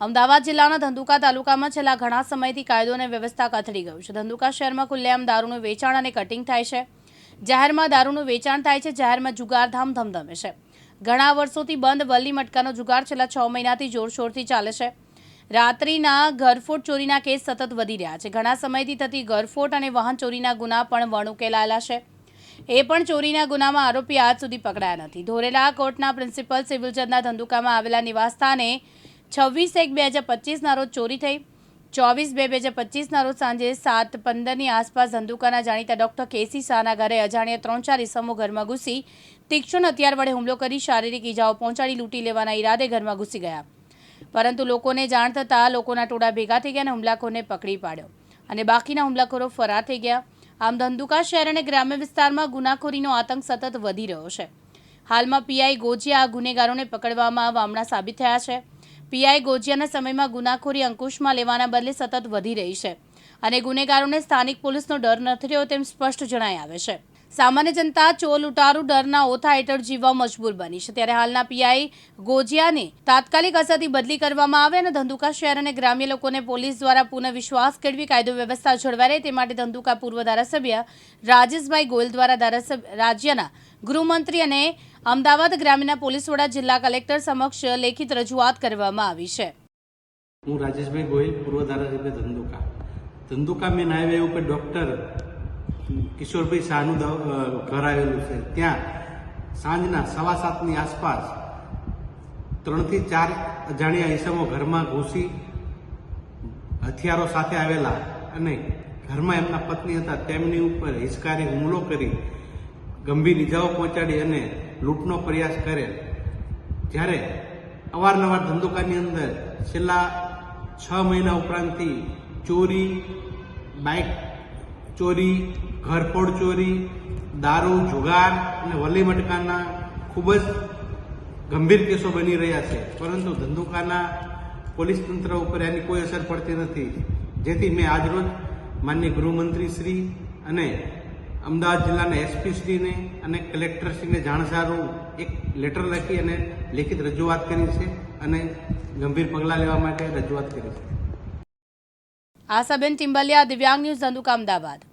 અમદાવાદ જિલ્લાના ધંધુકા તાલુકામાં છેલ્લા ઘણા સમયથી કાયદો અને વ્યવસ્થા કથળી ગયું છે. ધંધુકા શહેરમાં ખુલ્લેઆમ દારૂનું વેચાણ અને કટિંગ થાય છે. જાહેરમાં દારૂનું વેચાણ થાય છે, જાહેરમાં જુગારધામ ધમધમે છે. ઘણા વર્ષોથી બંધ વલ્લી મટકાનો જુગાર છેલ્લા છ મહિનાથી જોરશોરથી ચાલે છે. રાત્રિના ઘરફોડ ચોરીના કેસ સતત વધી રહ્યા છે. ઘણા સમયથી થતી ઘરફોડ અને વાહન ચોરીના ગુના પણ વણુકેલાયેલા છે. એ પણ ચોરીના ગુનામાં આરોપી આજ સુધી પકડાયા નથી. ધોરેલા કોર્ટના પ્રિન્સિપલ સિવિલ જજના ધંધુકામાં આવેલા નિવાસસ્થાને છવ્વીસ એક બે હજાર પચીસના રોજ ચોરી થઈ. ચોવીસ બે બે હજાર પચીસના રોજ સાંજે સાત પંદરની આસપાસ ધંધુકાના જાણીતા ડોક્ટર કેસી શાહના ઘરે અજાણ્યા ત્રણ ચાર ઇસમો ઘરમાં ઘૂસી, તીક્ષ્ણ હથિયાર વડે હુમલો કરી શારીરિક ઈજાઓ પહોંચાડી લૂંટી લેવાના ઈરાદે ઘરમાં ઘૂસી ગયા. પરંતુ લોકોને જાણ થતાં લોકોના ટોળા ભેગા થઈ ગયા અને હુમલાખોરને પકડી પાડ્યો અને બાકીના હુમલાખોરો ફરાર થઈ ગયા. આમ ધંધુકા શહેર અને ગ્રામ્ય વિસ્તારમાં ગુનાખોરીનો આતંક સતત વધી રહ્યો છે. હાલમાં પીઆઈ ગોજિયા આ ગુનેગારોને પકડવામાં વામણા સાબિત થયા છે. પીઆઈ ગોજિયાના સમયમાં ગુનાખોરી અંકુશમાં લેવાના બદલે સતત વધી રહી છે. અને ગુનેગારોને સ્થાનિક પોલીસનો ડર નથી રહ્યો તેમ સ્પષ્ટ જણાઈ આવે છે. સામાન્ય જનતા ચોર લૂંટારૂ ડરના ઓથા હેઠળ જીવવા મજબૂર બની છે. ત્યારે હાલના પીઆઈ ગોજિયાને તાત્કાલિક અસરથી બદલી કરવામાં આવે અને ધંધુકા શહેર અને ગ્રામ્ય લોકોને પોલીસ દ્વારા પુનઃ વિશ્વાસ કેળવી કાયદો વ્યવસ્થા જળવાઈ રહે તે માટે ધંધુકા પૂર્વ ધારાસભ્ય રાજેશભાઈ ગોયલ દ્વારા ધારાસભ્ય રાજ્યના ગૃહમંત્રી અને અમદાવાદ ગ્રામ્યના પોલીસ વડા જિલ્લા કલેક્ટર સમક્ષ લેખિત રજૂઆત કરવામાં આવી છે. હું રાજેશભાઈ ગોયલ, પૂર્વ ધારાસભ્ય ધંધુકા. ધંધુકા મેન હાઈવે ઉપર ડૉક્ટર કિશોરભાઈ શાહનું ઘર આવેલું છે. ત્યાં સાંજના સવા સાતની આસપાસ ત્રણથી ચાર અજાણ્યા ઈસમો ઘરમાં ઘૂસી હથિયારો સાથે આવેલા અને ઘરમાં એમના પત્ની હતા. તેમની ઉપર હિચકારી હુમલો કરી ગંભીર ઇજાઓ પહોંચાડી અને લૂંટનો પ્રયાસ કરેલ જ્યારે અવારનવાર ધંધુકાની અંદર છેલ્લા છ મહિના ઉપરાંતથી ચોરી, બાઇક ચોરી, ઘરફોડ ચોરી, દારૂ, જુગાર અને વલી મટકાના ખૂબ જ ગંભીર કેસો બની રહ્યા છે. પરંતુ ધંધુકાના પોલીસ તંત્ર ઉપર એની કોઈ અસર પડતી નથી. જેથી મેં આજરોજ માન્ય ગૃહમંત્રી શ્રી અને અમદાવાદ જિલ્લાના એસપીશ્રીને અને કલેક્ટરશ્રીને જાણ સારું એક લેટર લખી અને લેખિત રજૂઆત કરી છે અને ગંભીર પગલાં લેવા માટે રજૂઆત કરી છે. આશાબેન ટિમ્બલિયા દિવ્યાંગ ન્યૂઝ ધંધુકા, અમદાવાદ.